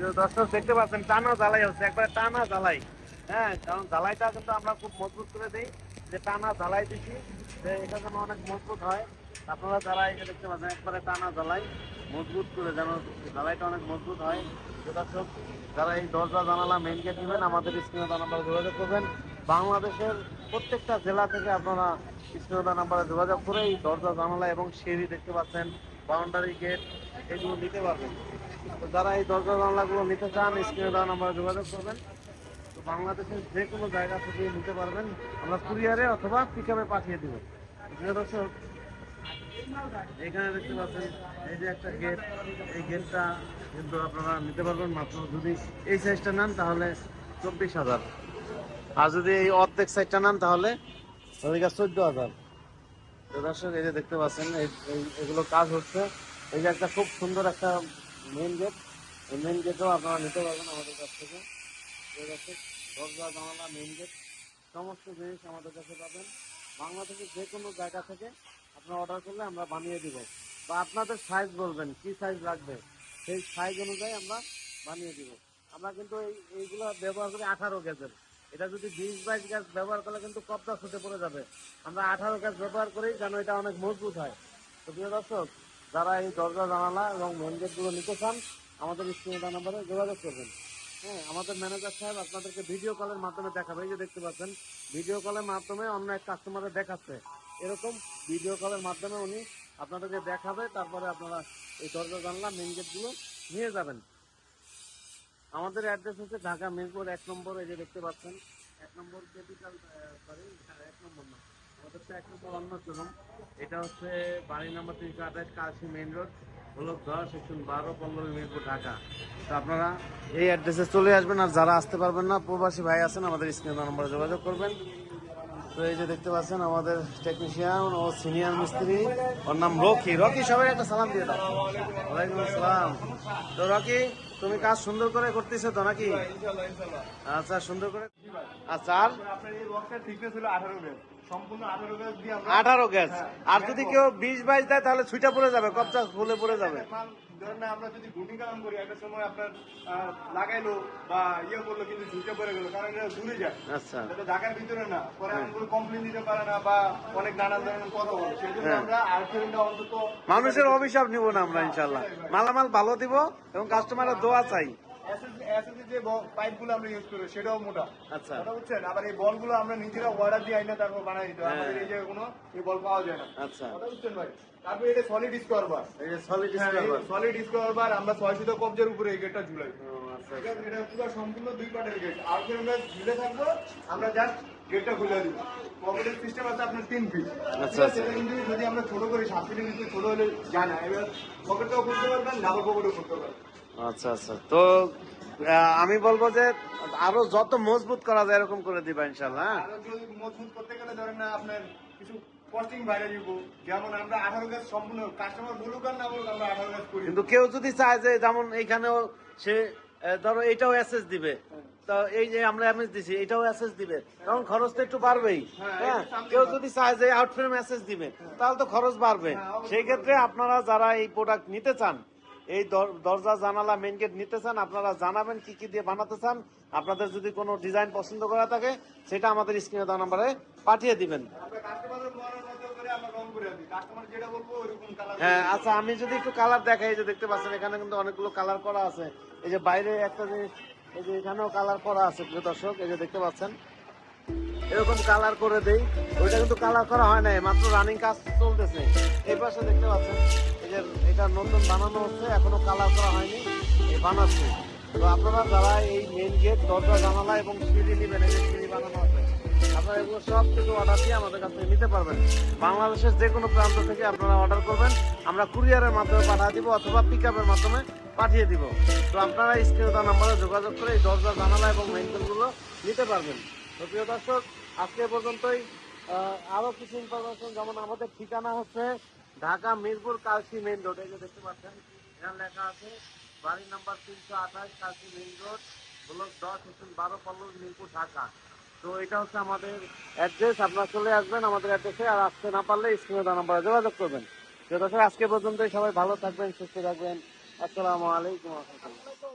দর্শক, দেখতে পাচ্ছেন, টানা জ্বালাই হচ্ছে, একবারে টানা জ্বালাই। হ্যাঁ কারণ জ্বালাইটা কিন্তু আমরা খুব মজবুত করে দিই, যে টানা জ্বালাই দিচ্ছি যে এটা যেন অনেক মজবুত হয়। আপনারা যারা এটা দেখতে পাচ্ছেন, একবারে টানা জ্বালাই, মজবুত করে যেন জ্বালাইটা অনেক মজবুত হয়। দর্শক, যারা এই দরজা জানালা মেন গেট নেবেন, আমাদের স্ক্রিনে নাম্বার যোগাযোগ করবেন। বাংলাদেশের প্রত্যেকটা জেলা থেকে আপনারা স্ক্রিনে নাম্বারে যোগাযোগ করে এই দরজা জানালা এবং সিঁড়ি দেখতে পাচ্ছেন বাউন্ডারি গেট এগুলো নিতে পারবেন। যারা এই দরজা জানলাগুলো নিতে চান, স্ক্রিনে দেওয়া নাম্বারে যোগাযোগ করবেন। তো বাংলাদেশের যে কোনো জায়গা থেকে নিতে পারবেন। আমরা কুরিয়ারে অথবা পিক পাঠিয়ে দেবো। দর্শক, এখানে দেখতে পাচ্ছেন, এই যে একটা গেট এই গেটটা কিন্তু আপনারা নিতে পারবেন মাত্র যদি এই সাইজটা নেন, তাহলে চব্বিশ হাজার। আর যদি এই অর্ধেক সাইজটা নেন, তাহলে চোদ্দ হাজার। দর্শক, এই যে দেখতে পাচ্ছেন এগুলো কাজ হচ্ছে। এই যে একটা খুব সুন্দর একটা মেন গেট এই মেন গেটও আপনারা নিতে পারবেন আমাদের কাছ থেকে। এই দর্শক দরজা, জানালা মেন গেট সমস্ত জিনিস আমাদের কাছে পাবেন। বাংলাদেশের যে কোনো জায়গা থেকে আপনারা অর্ডার করলে আমরা বানিয়ে দিব। বা আপনাদের সাইজ বলবেন, কি সাইজ লাগবে? সেই সাইজ অনুযায়ী আমরা বানিয়ে দিব। আমরা কিন্তু এই, এইগুলো ব্যবহার করি আঠারো গ্যাসের এটা যদি বিশ বাইশ গ্যাস ব্যবহার করলে কিন্তু কপটা ছুটে পড়ে যাবে। আমরা আঠারো গ্যাস ব্যবহার করি যেন এটা অনেক মজবুত হয়। তো প্রিয় দর্শক যারা এই দরজা জানালা এবং মেন গেটগুলো নিতে চান, আমাদের স্ক্রিনে নাম্বারে যোগাযোগ করবেন। হ্যাঁ আমাদের ম্যানেজার সাহেব আপনাদেরকে ভিডিও কলের মাধ্যমে দেখাবে। এই যে দেখতে পাচ্ছেন ভিডিও কলের মাধ্যমে অন্য এক কাস্টমারের দেখাচ্ছে। এরকম ভিডিও কলের মাধ্যমে উনি আপনাদেরকে দেখাবে, তারপরে আপনারা এই দরজা জানলা মেন গেটগুলো নিয়ে যাবেন। আমাদের অ্যাড্রেস হচ্ছে ঢাকা মিরপুর এক নম্বর, এই যে দেখতে পাচ্ছেন। এক নম্বর ক্যাপিটাল সরি এক নম্বর না। এটা হচ্ছে বাড়ি নাম্বার তিনশো আঠাশ কাশি মেইন রোড হলো দশ সেকশন বারো, পনেরো, মিরপুর, ঢাকা। তো আপনারা এই অ্যাড্রেসে চলে আসবেন আর যারা আসতে পারবেন না, প্রবাসী ভাই আছেন, আমাদের স্ক্রিন নম্বরে যোগাযোগ করবেন। তো এই যে দেখতে পাচ্ছেন, আমাদের টেকনিশিয়ান ও সিনিয়র মিস্ত্রি, ওর নাম রকি। রকি, সবাই একটা সালাম দিয়ে দাও। ওয়ালাইকুম আসসালাম। তো রকি, তুমি কাজ সুন্দর করে করতেছো তো নাকি? আচ্ছা সুন্দর করে আচ্ছা আর? আপনার এই বক্সের থিকনেস হলো আঠারো সম্পূর্ণ আঠারো গ্যাস গ্যাস। আর যদি কেউ বিশ বাইশ দেয় তাহলে ছুইটা পড়ে যাবে কবচা ফুলে পড়ে যাবে। ধরেন আমরা যদি গুটি কালাম করি একটা সময় আপনার লাগাইলো বা ইয়ে করল কিন্তু ঝুঁকে পড়ে গেলো কারণ এটা দূরে যায়। আচ্ছা। এটা ঢাকার ভিতরে না পরে কমপ্লেন দিতে পারে না বা অনেক নানান ধরনের কথা বলে। সেই জন্য হ্যাঁ। আমরা আর্থিংটা অন্তত মানুষের অভিশাপ নিব না আমরা ইনশাল্লাহ মালামাল ভালো দিব এবং কাস্টমারের দোয়া চাই। এসএসসি যে পাইপ আমরা ইউজ করি সেটাও মোটা। আচ্ছা। কথা বুঝছেন? আবার এই বল আমরা নিজেরা অর্ডার দিয়ে আইনা তারপর বানাই দিতে হ্যাঁ। আমাদের এই যে কোনো এই বল পাওয়া যায় না। আচ্ছা। কথা বুঝছেন ভাই? তারপরে এটা সলিড স্কোয়ার বার এই যে সলিড সলিড স্কোয়ার বার আমরা ছয় শত কবজের উপরে এই গেটটা ঝুলাই। আচ্ছা ঠিক আছে? এটা পুরো সম্পূর্ণ দুই পার্টের গেট আর আমরা ঝুলে থাকব আমরা জাস্ট গেটটা খুলে দিব। পকেটের সিস্টেম আছে আপনার তিন ফিট। আচ্ছা। সেটা কিন্তু যদি আমরা ছোট করি সাত ফিটের নিচে ছোট হলে যায় না। এবার পকেটটাও খুলতে পারবেন ডাবল পকেটও খুলতে পারবেন। আচ্ছা আচ্ছা। তো আমি বলব যে আরও যত মজবুত করা যায় এরকম করে দিবা ইনশাল্লাহ হ্যাঁ? মজবুত করতে গেলে ধরেন না আপনার কিছু কস্টিং বাইরে দিব। যেমন আমরা গাছ সম্পূর্ণ কাস্টমার বলুক আর না বলুক আমরা গাছ করি। কিন্তু কেউ যদি চায় যে যেমন এইখানেও সে ধরো অ্যাসেস দিবে। তো এই যে আমরা এমএস দিছি এটাও অ্যাসেস দিবে। তো একটু বাড়বেই হ্যাঁ, হ্যাঁ? কেউ যদি চায় যে আউটফ্রেম অ্যাসেস দিবে তাহলে তো খরচ বাড়বে। হ্যাঁ, সেই ক্ষেত্রে আপনারা যারা এই প্রোডাক্ট নিতে চান এই দর- দরজা জানালা মেন গেট নিতে চান আপনারা জানাবেন কি কি দিয়ে বানাতে চান। আপনাদের যদি কোনো ডিজাইন পছন্দ করা থাকে সেটা আমাদের স্ক্রিনে দেওয়া নাম্বারে পাঠিয়ে দিবেন। হ্যাঁ আচ্ছা আমি যদি একটু কালার দেখাই এই যে দেখতে পাচ্ছেন এখানে কিন্তু অনেকগুলো কালার করা আছে। এই যে বাইরে একটা জিনিস এই যে এখানেও কালার করা আছে প্রিয় দর্শক এই যে দেখতে পাচ্ছেন। এরকম কালার করে দেই। ওইটা কিন্তু কালার করা হয় নাই, মাত্র রানিং কাজ চলতেছে। এই পাশে দেখতে পাচ্ছেন, এই এটা নতুন বানানো হচ্ছে, এখনও কালার করা হয়নি বানাচ্ছে। তো আপনারা যারা এই মেন গেট দরজা, জানালা এবং সিঁড়ি নেবেন, এই সিঁড়ি বানানো আছে, আপনারা এগুলো সব কিছু অর্ডার দিয়ে আমাদের কাছ থেকে নিতে পারবেন। বাংলাদেশের যে কোনো প্রান্ত থেকে আপনারা অর্ডার করবেন, আমরা কুরিয়ারের মাধ্যমে পাঠিয়ে দিব অথবা পিক আপের মাধ্যমে পাঠিয়ে দিব। তো আপনারা স্ক্রিনে দেওয়া নাম্বারে যোগাযোগ করে এই দরজা, জানালা এবং মেনটেনগুলো নিতে পারবেন। তো প্রিয় দর্শক, আজকে পর্যন্তই। আরও কিছু ইনফরমেশন যেমন আমাদের ঠিকানা হচ্ছে ঢাকা মিরপুর কালসি মেইন রোড। এই যে দেখতে পাচ্ছেন, এখানে লেখা আছে বাড়ি নাম্বার তিনশো আঠাশ কালসি মেইন রোড, ব্লক দশ হোসেন বারো, পল্লব, মিরপুর, ঢাকা। তো এটা হচ্ছে আমাদের অ্যাড্রেস আপনারা চলে আসবেন আমাদের অ্যাড্রেসে আর আসতে না পারলে স্ক্রিনে দেওয়া নাম্বারে যোগাযোগ করবেন। তো দর্শক, আজকে পর্যন্তই। সবাই ভালো থাকবেন, সুস্থ থাকবেন। আসসালামু আলাইকুম। রহমতুল্লাহ